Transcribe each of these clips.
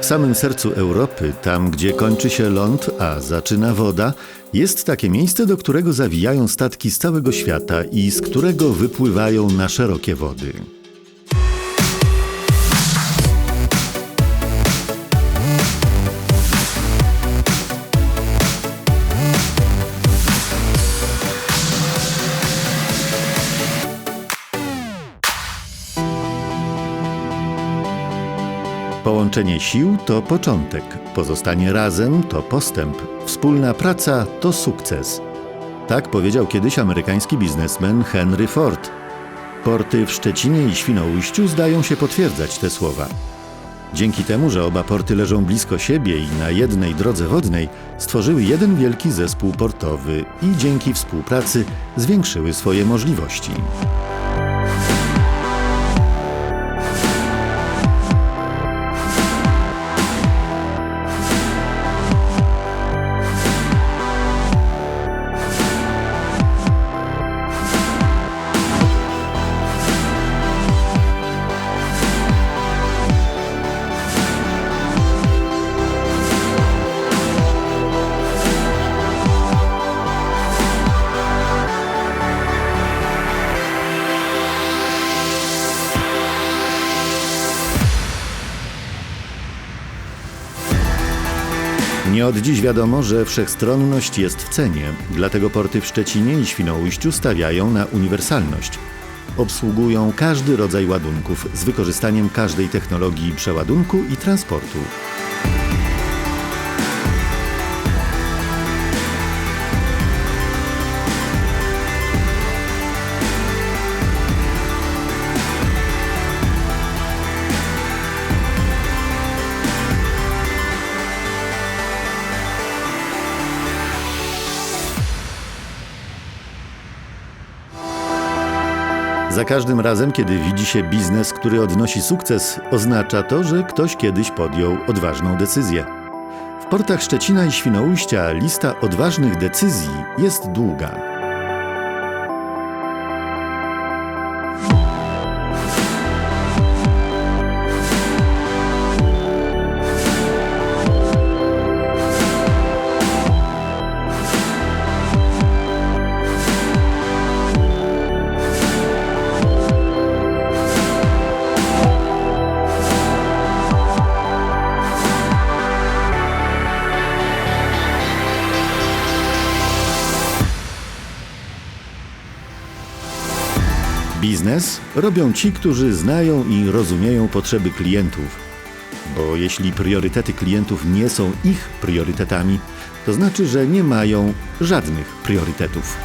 W samym sercu Europy, tam gdzie kończy się ląd, a zaczyna woda, jest takie miejsce, do którego zawijają statki z całego świata i z którego wypływają na szerokie wody. Połączenie sił to początek, pozostanie razem to postęp, wspólna praca to sukces. Tak powiedział kiedyś amerykański biznesmen Henry Ford. Porty w Szczecinie i Świnoujściu zdają się potwierdzać te słowa. Dzięki temu, że oba porty leżą blisko siebie i na jednej drodze wodnej, stworzyły jeden wielki zespół portowy i dzięki współpracy zwiększyły swoje możliwości. Nie od dziś wiadomo, że wszechstronność jest w cenie, dlatego porty w Szczecinie i Świnoujściu stawiają na uniwersalność. Obsługują każdy rodzaj ładunków z wykorzystaniem każdej technologii przeładunku i transportu. Za każdym razem, kiedy widzi się biznes, który odnosi sukces, oznacza to, że ktoś kiedyś podjął odważną decyzję. W portach Szczecina i Świnoujścia lista odważnych decyzji jest długa. Biznes robią ci, którzy znają i rozumieją potrzeby klientów. Bo jeśli priorytety klientów nie są ich priorytetami, to znaczy, że nie mają żadnych priorytetów.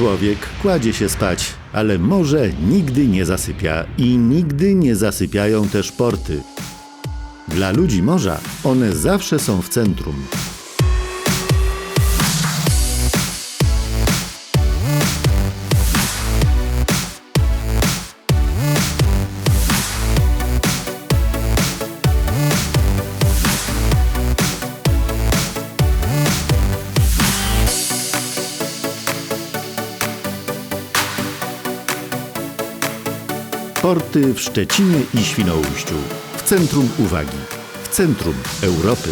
Człowiek kładzie się spać, ale morze nigdy nie zasypia i nigdy nie zasypiają też porty. Dla ludzi morza one zawsze są w centrum. Porty w Szczecinie i Świnoujściu. W centrum uwagi. W centrum Europy.